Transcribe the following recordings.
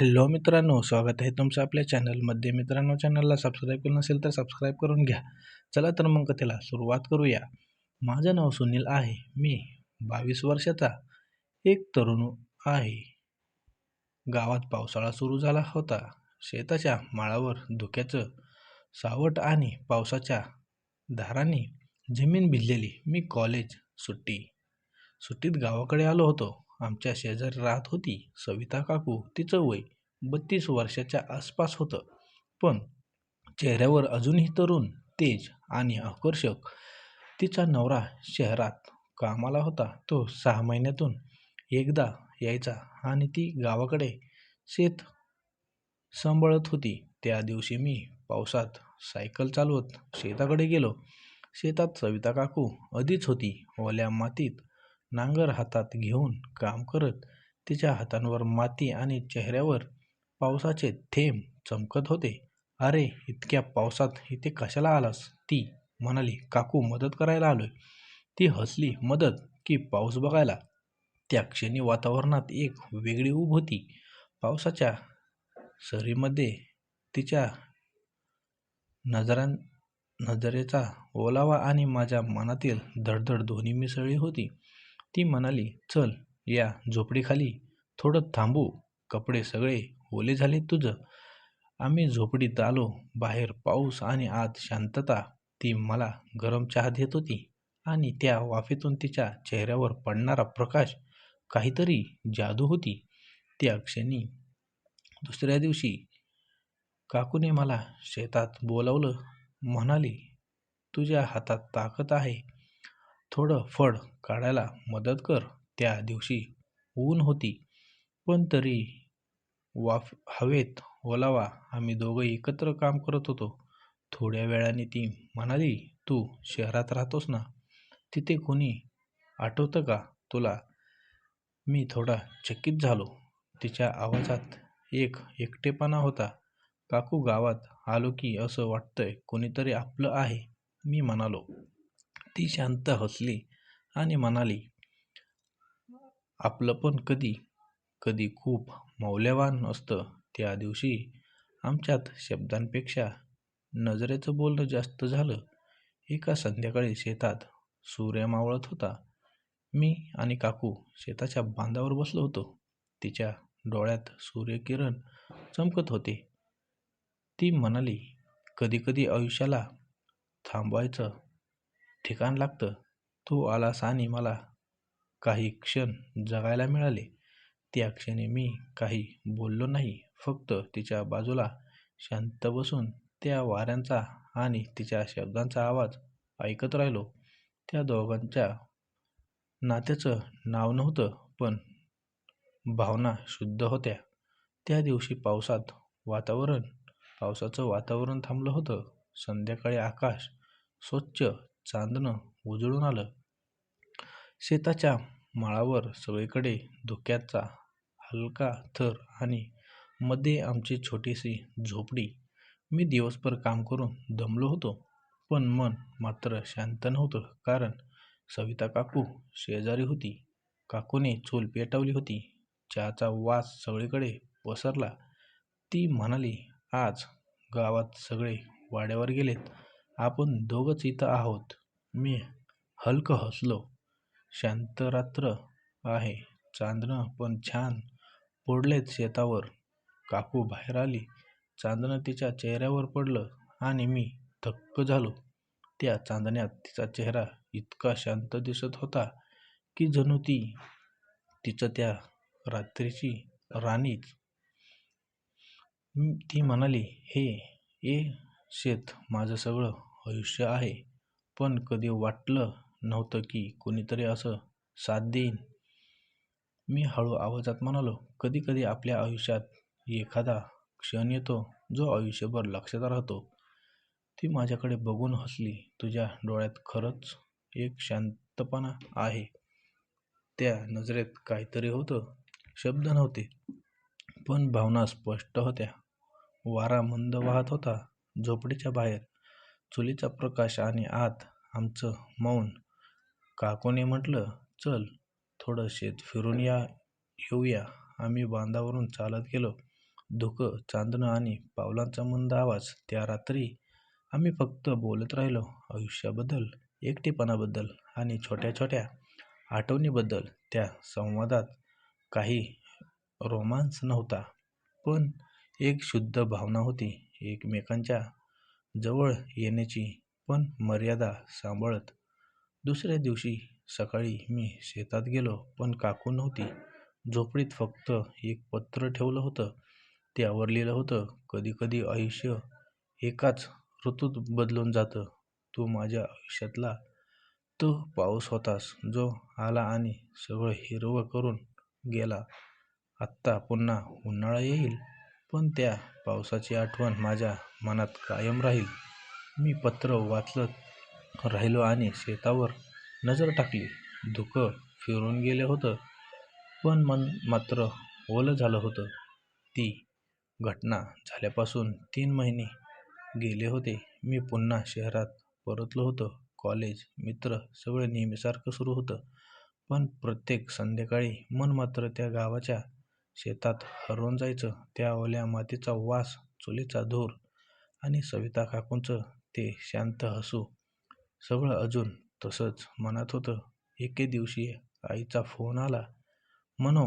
Hello मित्रांनो स्वागत आहे तुमचं आपल्या चॅनलमध्ये. मित्रांनो चॅनलला सबस्क्राईब केलं नसेल तर सबस्क्राईब करून घ्या. चला तर मग कथेला सुरुवात करूया. माझं नाव सुनील आहे. मी बावीस वर्षाचा एक तरुण आहे. गावात पावसाळा सुरू झाला होता. शेताच्या माळावर धुक्याचं सावट आणि पावसाच्या धारांनी जमीन भिजलेली. मी कॉलेज सुट्टी सुट्टीत गावाकडे आलो होतो. आमच्या शेजारी राहत होती. सविता काकू तिचं वय बत्तीस वर्षाच्या आसपास होतं. पण चेहऱ्यावर अजूनही तरुण तेज आणि आकर्षक तिचा नवरा शहरात कामाला होता. तो सहा महिन्यातून एकदा यायचा आणि ती गावाकडे शेत सांभाळत होती. त्या दिवशी मी पावसात सायकल चालवत शेताकडे गेलो. शेतात सविता काकू आधीच होती. ओल्या मातीत नांगर हातात घेऊन काम करत तिच्या हातांवर माती आणि चेहऱ्यावर पावसाचे थेंब चमकत होते. अरे इतक्या पावसात इथे कशाला आलास? ती म्हणाली काकू मदत करायला आलोय. ती हसली मदत की पाऊस बघायला? त्या क्षणी वातावरणात एक वेगळी ऊब होती. पावसाच्या सरीमध्ये तिच्या नजरां नजरेचा ओलावा आणि माझ्या मनातील धडधड दोन्ही मिसळली होती. ती म्हणाली चल या झोपडीखाली. थोडं थांबू. कपडे सगळे ओले झाले तुझं. आम्ही झोपडीत आलो. बाहेर पाऊस आणि आत शांतता. ती मला गरम चहा देत होती आणि त्या वाफेतून तिच्या चेहऱ्यावर पडणारा प्रकाश काहीतरी जादू होती. त्या क्षणी दुसऱ्या दिवशी काकूने मला शेतात बोलावलं. म्हणाली तुझ्या हातात ताकद आहे. थोडं फळ काढायला मदत कर. त्या दिवशी ऊन होती पण तरी वाफ हवेत ओलावा आम्ही दोघं एकत्र काम करत होतो. थोड्या वेळाने ती म्हणाली तू शहरात राहतोस ना? तिथे कोणी आठवतं का तुला? मी थोडा चकित झालो. तिच्या आवाजात एक एकटेपणा होता. काकू गावात आलो की असं वाटतंय कोणीतरी आपलं आहे मी म्हणालो. ती शांत हसली आणि म्हणाली आपलं पण कधी कधी खूप मौल्यवान असतं. त्या दिवशी आमच्यात शब्दांपेक्षा नजरेचं बोलणं जास्त झालं. एका संध्याकाळी शेतात सूर्य मावळत होता. मी आणि काकू शेताच्या बांधावर बसलो होतो. तिच्या डोळ्यात सूर्यकिरण चमकत होते. ती म्हणाली कधीकधी आयुष्याला थांबवायचं ठिकाण लागतं. तू आलास आणि मला काही क्षण जगायला मिळाले. त्या क्षणी मी काही बोललो नाही. फक्त तिच्या बाजूला शांत बसून त्या वाऱ्यांचा आणि तिच्या शब्दांचा आवाज ऐकत राहिलो. त्या दोघांच्या नात्याचं नाव नव्हतं पण भावना शुद्ध होत्या. त्या दिवशी पावसात वातावरण पावसाचं वातावरण थांबलं होतं. संध्याकाळी आकाश स्वच्छ चांदणं उजळून आलं. शेताच्या माळावर सगळीकडे धुक्याचा हलका थर आणि मध्ये आमची छोटीशी झोपडी. मी दिवसभर काम करून दमलो होतो पण मन मात्र शांत नव्हतं कारण सविता काकू शेजारी होती. काकूने चूल पेटवली होती. चहाचा वास सगळीकडे पसरला. ती म्हणाली आज गावात सगळे वाड्यावर गेलेत. आपण दोघंच इथं आहोत. मी हलकं हसलो. शांत रात्र आहे चांदणं पण छान पडलेत शेतावर. काकू बाहेर आली चांदणं तिच्या चेहऱ्यावर पडलं आणि मी थक्क झालो. त्या चांदण्यात तिचा चेहरा इतका शांत दिसत होता की जणू ती तिचं त्या रात्रीची राणीच. ती म्हणाली हे ए शेत माझं सगळं आयुष्य आहे. पण कधी वाटलं नव्हतं की कोणीतरी असं साथ देईन. मी हळू आवाजात म्हणालो कधी कधी आपल्या आयुष्यात एखादा क्षण येतो जो आयुष्यभर लक्षात राहतो. ती माझ्याकडे बघून हसली. तुझ्या डोळ्यात खरंच एक शांतपणा आहे. त्या नजरेत काहीतरी होतं. शब्द नव्हते पण भावना स्पष्ट होत्या. वारा मंद वाहत होता. झोपडीच्या बाहेर चुलीचा प्रकाश आणि आत आमचं मौन. काकूने म्हटलं चल थोडं शेत फिरून या येऊया. आम्ही बांधावरून चालत गेलो. धुकं चांदणं आणि पावलांचा मंद आवाज. त्या रात्री आम्ही फक्त बोलत राहिलो आयुष्याबद्दल एकटेपणाबद्दल आणि छोट्या छोट्या आठवणीबद्दल. त्या संवादात काही रोमांस नव्हता पण एक शुद्ध भावना होती. एकमेकांच्या जवळ येण्याची पण मर्यादा सांभाळत. दुसऱ्या दिवशी सकाळी मी शेतात गेलो पण काकू नव्हती. झोपडीत फक्त एक पत्र ठेवलं होतं. त्यावर लिहिलं होतं. कधी कधी आयुष्य एकाच ऋतूत बदलून जातं. तू माझ्या आयुष्यातला तो पाऊस होतास जो आला आणि सगळं हिरवं करून गेला. आत्ता पुन्हा उन्हाळा येईल पण त्या पावसाची आठवण माझ्या मनात कायम राहील. मी पत्र वाचत राहिलो आणि शेतावर नजर टाकली. धुकं फिरून गेलं होतं पण मन मात्र ओलं झालं होतं. ती घटना झाल्यापासून तीन महिने गेले होते. मी पुन्हा शहरात परतलो होतो. कॉलेज मित्र सगळं नेहमीसारखं सुरू होतं. पण प्रत्येक संध्याकाळी मन मात्र त्या गावाच्या शेतात हरवून जायचं. त्या ओल्या मातीचा वास चुलीचा धूर आणि सविता काकूंचं ते शांत हसू. सगळं अजून तसंच मनात होतं. एके दिवशी आईचा फोन आला. "मनो,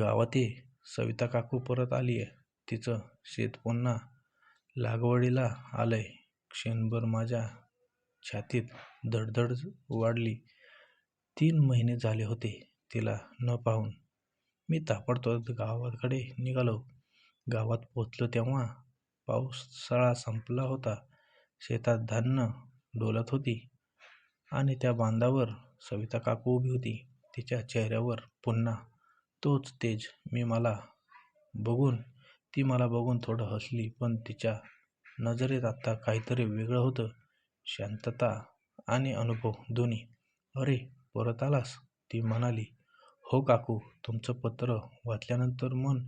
गावात ये. सविता काकू परत आलीये. तिचं शेत पुन्हा लागवडीला आलंय. क्षणभर माझ्या छातीत धडधड वाढली. तीन महिने झाले होते तिला न पाहून. मी ताबडतोब गावाकडे निघालो. गावात पोचलो तेव्हा पावसाळा संपला होता. शेतात धान्य डोलत होती आणि त्या बांधावर सविता काकू उभी होती. तिच्या चेहऱ्यावर पुन्हा तोच तेज. मी मला बघून ती मला बघून थोडं हसली पण तिच्या नजरेत आत्ता काहीतरी वेगळं होतं. शांतता आणि अनुभव दोन्ही. अरे परत आलास? ती म्हणाली. हो काकू तुमचं पत्र वाचल्यानंतर मन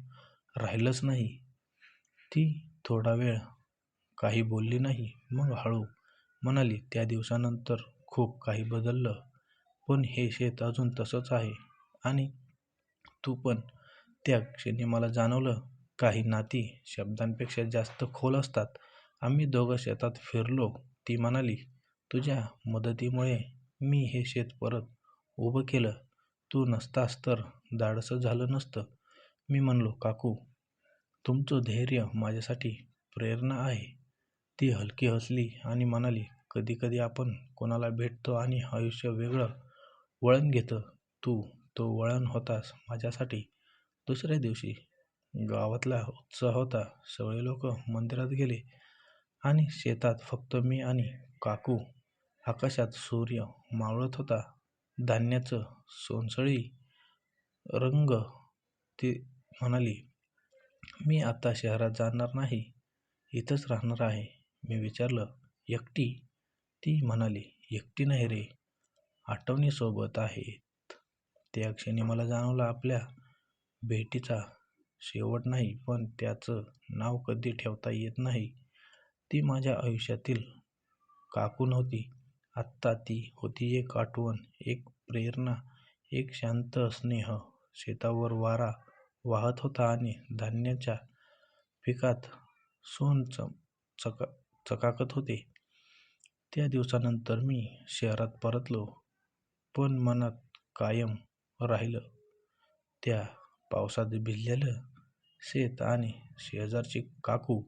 राहिलंच नाही. ती थोडा वेळ काही बोलली नाही. मग हळू म्हणाली त्या दिवसानंतर खूप काही बदललं पण हे शेत अजून तसंच आहे. आणि तू पण त्या क्षणी मला जाणवलं काही नाती शब्दांपेक्षा जास्त खोल असतात. आम्ही दोघं शेतात फिरलो. ती म्हणाली तुझ्या मदतीमुळे मी हे शेत परत उभं केलं. तू नसतास तर धाडसं झालं नसतं. मी म्हणलो काकू तुमचं धैर्य माझ्यासाठी प्रेरणा आहे. ती हलकी हसली आणि म्हणाली कधीकधी आपण कोणाला भेटतो आणि आयुष्य वेगळं वळण घेतं. तू तो वळण होतास माझ्यासाठी. दुसऱ्या दिवशी गावातला उत्साह होता. सगळे लोक मंदिरात गेले आणि शेतात फक्त मी आणि काकू. आकाशात सूर्य मावळत होता. धान्याचं सोनसळी रंग ती म्हणाली मी आता शहरात जाणार नाही इथंच राहणार आहे. मी विचारलं एकटी? ती म्हणाली एकटी नाही रे आठवणी सोबत आहेत. त्या क्षणी मला जाणवलं आपल्या भेटीचा शेवट नाही पण त्याचं नाव कधी ठेवता येत नाही. ती माझ्या आयुष्यातील काकू नव्हती आत्ता ती होती एक आठवण एक प्रेरणा एक शांत स्नेह शेतावर वारा वाहत होता आणि धान्याच्या पिकात सोन चका चकाकत होते. त्या दिवसानंतर मी शहरात परतलो पण मनात कायम राहिलं. त्या पावसात भिजलेलं शेत आणि शेजारची काकू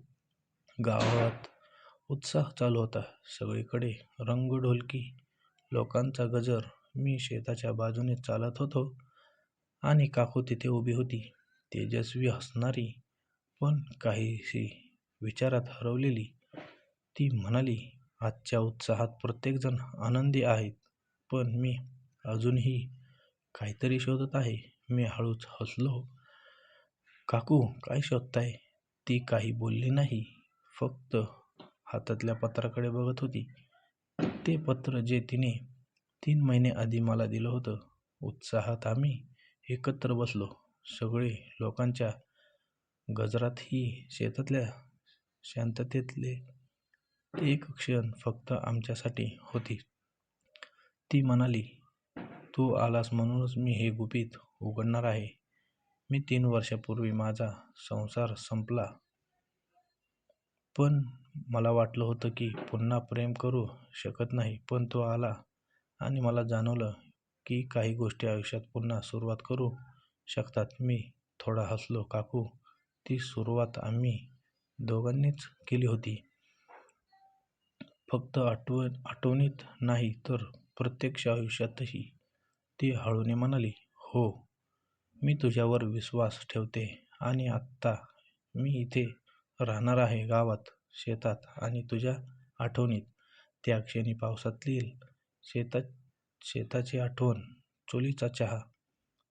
गावात उत्साह चालू होता. सगळीकडे रंगढोलकी लोकांचा गजर मी शेताच्या बाजूने चालत होतो आणि काकू तिथे उभी होती. तेजस्वी हसणारी पण काहीशी विचारात हरवलेली ती म्हणाली आजच्या उत्साहात प्रत्येकजण आनंदी आहेत पण मी अजूनही काहीतरी शोधत आहे. मी हळूच हसलो. काकू काय शोधताय? ती काही बोलली नाही. फक्त हातातल्या पत्राकडे बघत होती. ते पत्र जे तिने तीन महिने आधी मला दिलं होतं. उत्साहात आम्ही एकत्र बसलो. सगळे लोकांच्या गजरातही शेतातल्या शांततेतले एक क्षण फक्त आमच्यासाठी होती. ती म्हणाली तू आलास म्हणूनच मी हे गुपित उघडणार आहे. मी तीन वर्षापूर्वी माझा संसार संपला. पण मला वाटलं होतं की पुन्हा प्रेम करू शकत नाही पण तो आला आणि मला जाणवलं की काही गोष्टी आयुष्यात पुन्हा सुरुवात करू शकतात. मी थोडा हसलो. काकू ती सुरुवात आम्ही दोघांनीच केली होती. फक्त आठवण आठवणीत नाही तर प्रत्यक्ष आयुष्यातही. ती हळूने म्हणाली हो मी तुझ्यावर विश्वास ठेवते आणि आत्ता मी इथे राहणार आहे गावात शेतात आणि तुझ्या आठवणीत. त्या क्षणी पावसातील शेतात शेताची आठवण चुलीचा चहा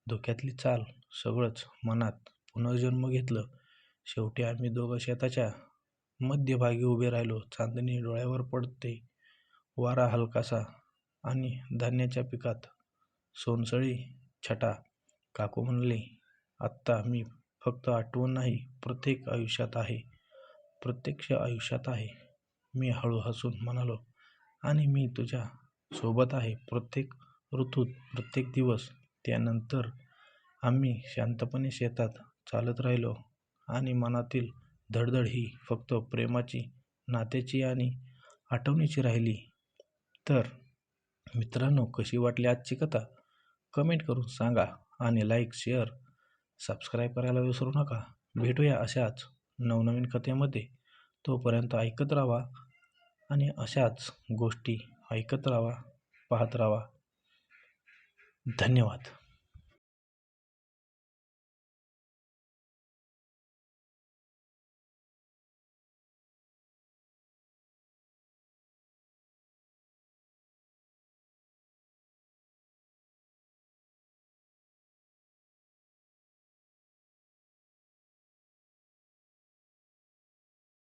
धोक्यातली चाल सगळंच मनात पुनर्जन्म घेतलं. शेवटी आम्ही दोघं शेताच्या मध्यभागी उभे राहिलो. चांदणी डोळ्यावर पडते. वारा हलकासा आणि धान्याच्या पिकात सोनसळी छटा. काकू म्हणले आत्ता मी फक्त आठवण नाही प्रत्येक आयुष्यात आहे. प्रत्यक्ष आयुष्यात आहे. मी हळू हसून म्हणालो आणि मी तुझ्या सोबत आहे. प्रत्येक ऋतूत प्रत्येक दिवस त्यानंतर आम्ही शांतपणे शेतात चालत राहिलो आणि मनातील धडधड ही फक्त प्रेमाची नात्याची आणि आठवणीची राहिली. तर मित्रांनो कशी वाटली आजची कथा? कमेंट करून सांगा आणि लाईक शेअर सबस्क्राईब करायला विसरू नका. भेटूया अशाच नवनवीन कथेमध्ये. तोपर्यंत ऐकत राहा आणि अशाच गोष्टी ऐकत राहा पाहत राहा. धन्यवाद.